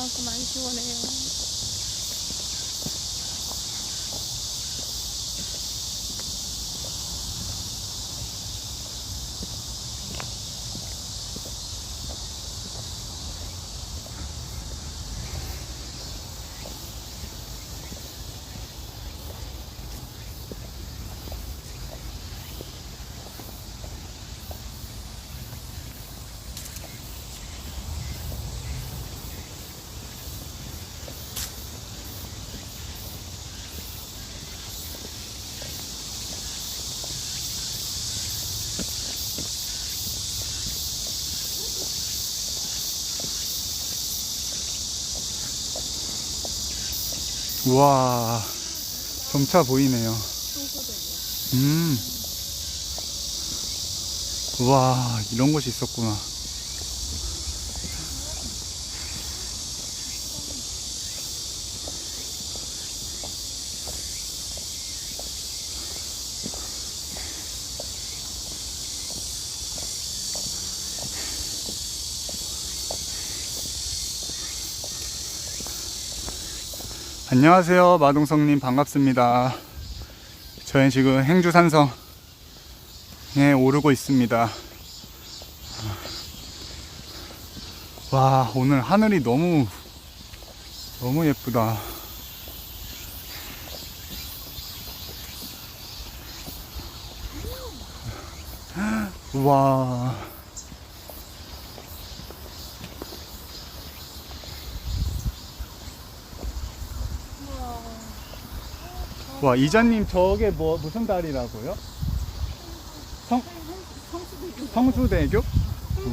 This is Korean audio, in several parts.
많구만 시원해요. 우와, 점차 보이네요. 음. 우와, 이런 곳이 있었구나. 안녕하세요. 마동성님 반갑습니다. 저희 지금 행주산성에 오르고 있습니다. 와, 오늘 하늘이 너무, 너무 예쁘다. 와. 와, 이자님 저게 뭐, 무슨 달이라고요? 성, 성수대교?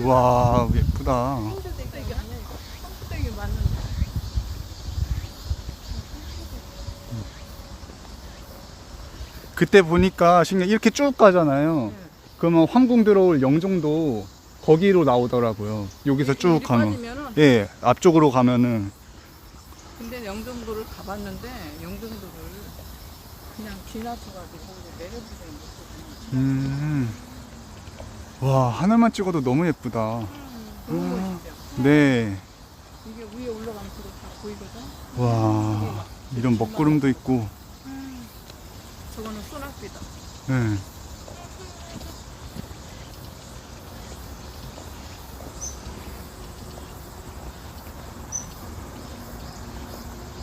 와, 예쁘다. 성수대교 아니야 이거. 성수대교 맞는데. 그때 보니까 신기해. 이렇게 쭉 가잖아요. 네. 그러면 황궁 들어올 영종도 거기로 나오더라고요. 여기서 쭉 가면. 빠지면은 예, 앞쪽으로 가면은. 근데 영종도를 가봤는데 영종도를 그냥 지나쳐가지고 내려보지는 못했거든요. 음. 와, 하늘만 찍어도 너무 예쁘다. 너무 음. 멋있죠. 네. 이게 위에 올라가면 그거 다 보이거든. 와, 이런 먹구름도 있고. 저거는 소낙비다. 네.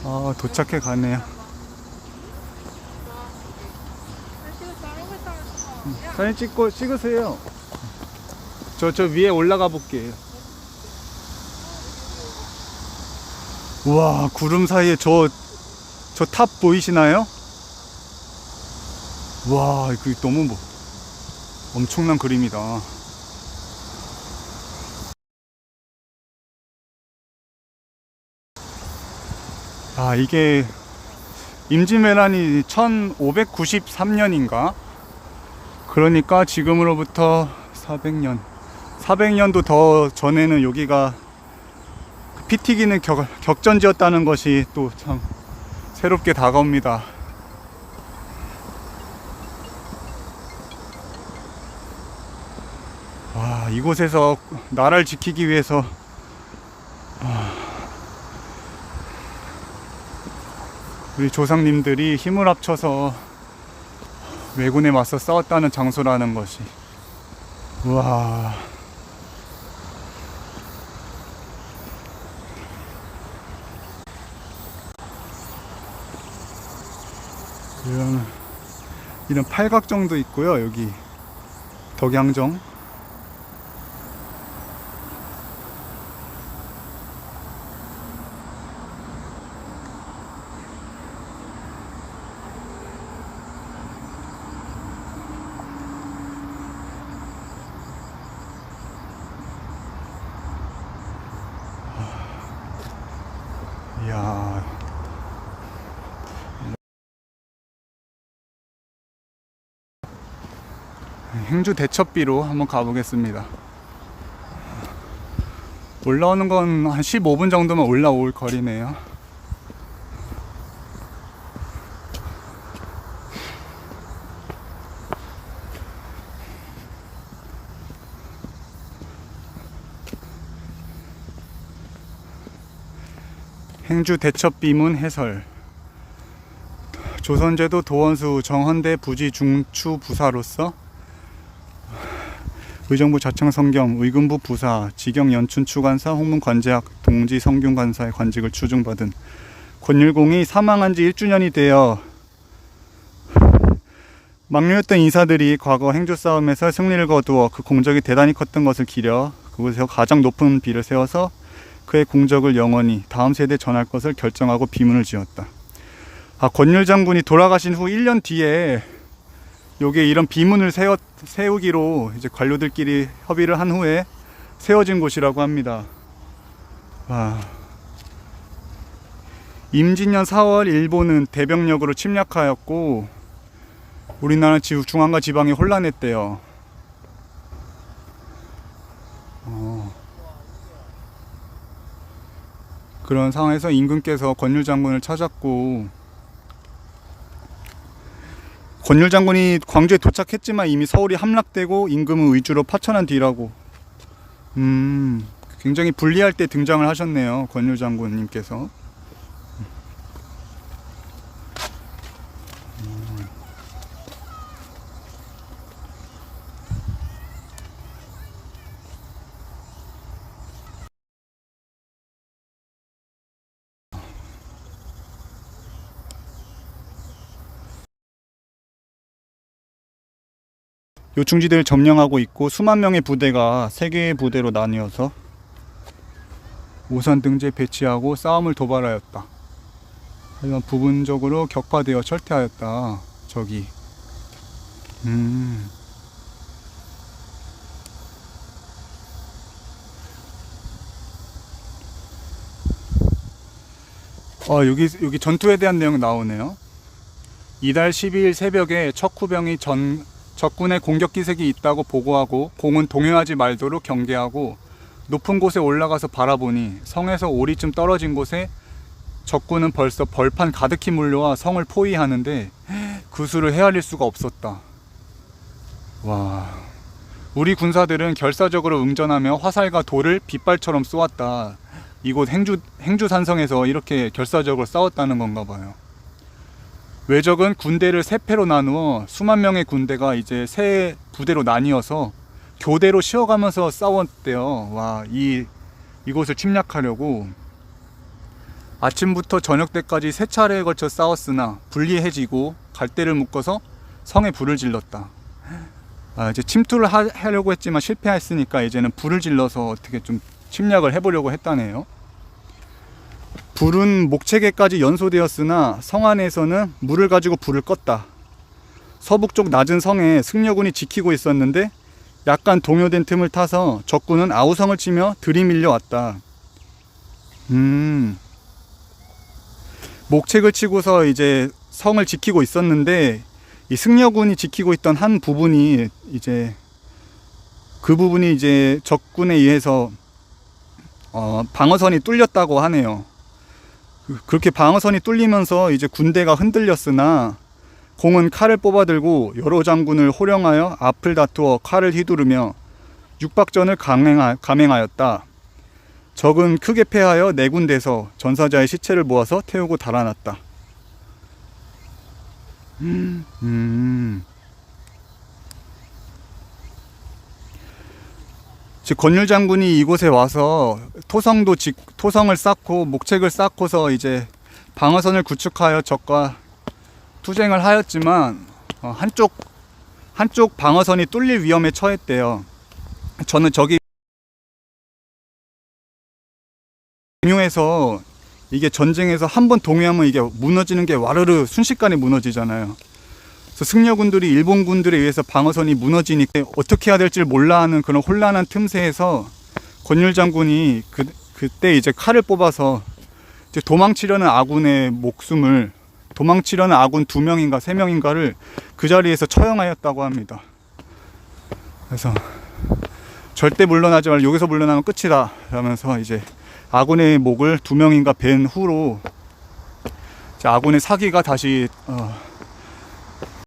아, 도착해 가네요. 사진 찍고 찍으세요. 저, 저 위에 올라가 볼게요. 우와, 구름 사이에 저, 저 탑 보이시나요? 와, 그 너무 뭐, 엄청난 그림이다. 아, 이게 임진왜란이 1593년인가? 그러니까 지금으로부터 400년, 400년도 더 전에는 여기가 피 튀기는 격, 격전지였다는 것이 또 참 새롭게 다가옵니다. 와, 이곳에서 나라를 지키기 위해서 아, 우리 조상님들이 힘을 합쳐서 왜군에 맞서 싸웠다는 장소라는 것이. 와. 이런 이런 팔각정도 있고요 여기. 덕양정 행주 대첩비로 한번 가보겠습니다. 올라오는 건 한 15분 정도만 올라올 거리네요. 행주 대첩 비문 해설 조선제도 도원수 정헌대 부지 중추 부사로서 의정부 자청 성경 의금부 부사 지경 연춘 추관사 홍문 관제학 동지 성균 관사의 관직을 추중받은 권율공이 사망한 지 1주년이 되어 막류했던 인사들이 과거 행주 싸움에서 승리를 거두어 그 공적이 대단히 컸던 것을 기려 그곳에서 가장 높은 비를 세워서 그의 공적을 영원히 다음 세대에 전할 것을 결정하고 비문을 지었다. 아, 권율 장군이 돌아가신 후 1년 뒤에 요게 이런 비문을 세워, 세우기로 이제 관료들끼리 협의를 한 후에 세워진 곳이라고 합니다. 와. 임진년 4월 일본은 대병력으로 침략하였고 우리나라 지 중앙과 지방이 혼란했대요. 어. 그런 상황에서 임금께서 권율 장군을 찾았고 권율 장군이 광주에 도착했지만 이미 서울이 함락되고 임금은 의주로 파천한 뒤라고. 음, 굉장히 불리할 때 등장을 하셨네요. 권율 장군님께서. 요충지대를 점령하고 있고 수만 명의 부대가 세 개의 부대로 나뉘어서 오산 등지에 배치하고 싸움을 도발하였다. 하지만 부분적으로 격파되어 철퇴하였다. 저기. 음. 어, 여기 여기 전투에 대한 내용 나오네요. 이달 12일 새벽에 척후병이 전 적군의 공격 기색이 있다고 보고하고 공은 동요하지 말도록 경계하고 높은 곳에 올라가서 바라보니 성에서 오리쯤 떨어진 곳에 적군은 벌써 벌판 가득히 몰려와 성을 포위하는데 그 수를 헤아릴 수가 없었다. 와. 우리 군사들은 결사적으로 응전하며 화살과 돌을 빗발처럼 쏘았다. 이곳 행주 행주 산성에서 이렇게 결사적으로 싸웠다는 건가 봐요. 외적은 군대를 세 패로 나누어 수만 명의 군대가 이제 세 부대로 나뉘어서 교대로 쉬어가면서 싸웠대요. 와, 이 이곳을 침략하려고 아침부터 저녁 때까지 세 차례에 걸쳐 싸웠으나 불리해지고 갈대를 묶어서 성에 불을 질렀다. 아, 이제 침투를 하, 하려고 했지만 실패했으니까 이제는 불을 질러서 어떻게 좀 침략을 해보려고 했다네요. 불은 목체계까지 연소되었으나 성 안에서는 물을 가지고 불을 껐다. 서북쪽 낮은 성에 승려군이 지키고 있었는데 약간 동요된 틈을 타서 적군은 아우성을 치며 들이밀려 왔다. 음. 목책을 치고서 이제 성을 지키고 있었는데 이 승려군이 지키고 있던 한 부분이 이제 그 부분이 이제 적군에 의해서 어, 방어선이 뚫렸다고 하네요. 그- 그렇게 방어선이 뚫리면서 이제 군대가 흔들렸으나 공은 칼을 뽑아들고 여러 장군을 호령하여 앞을 다투어 칼을 휘두르며 육박전을 강행하, 감행하였다. 적은 크게 패하여 네 군데서 전사자의 시체를 모아서 태우고 달아났다. 음. 즉 권율 장군이 이곳에 와서 토성도 직, 토성을 쌓고 목책을 쌓고서 이제 방어선을 구축하여 적과 투쟁을 하였지만 어, 한쪽 한쪽 방어선이 뚫릴 위험에 처했대요. 저는 저기 동요에서 이게 전쟁에서 한 번 동요하면 이게 무너지는 게 와르르 순식간에 무너지잖아요. 그래서 승려군들이 일본군들에 의해서 방어선이 무너지니까 어떻게 해야 될지 몰라 하는 그런 혼란한 틈새에서 권율 장군이 그, 그때 이제 칼을 뽑아서 이제 도망치려는 아군의 목숨을 도망치려는 아군 두 명인가 세 명인가를 그 자리에서 처형하였다고 합니다. 그래서 절대 물러나지 말고 여기서 물러나면 끝이다 라면서 이제 아군의 목을 두 명인가 벤 후로 아군의 사기가 다시 어,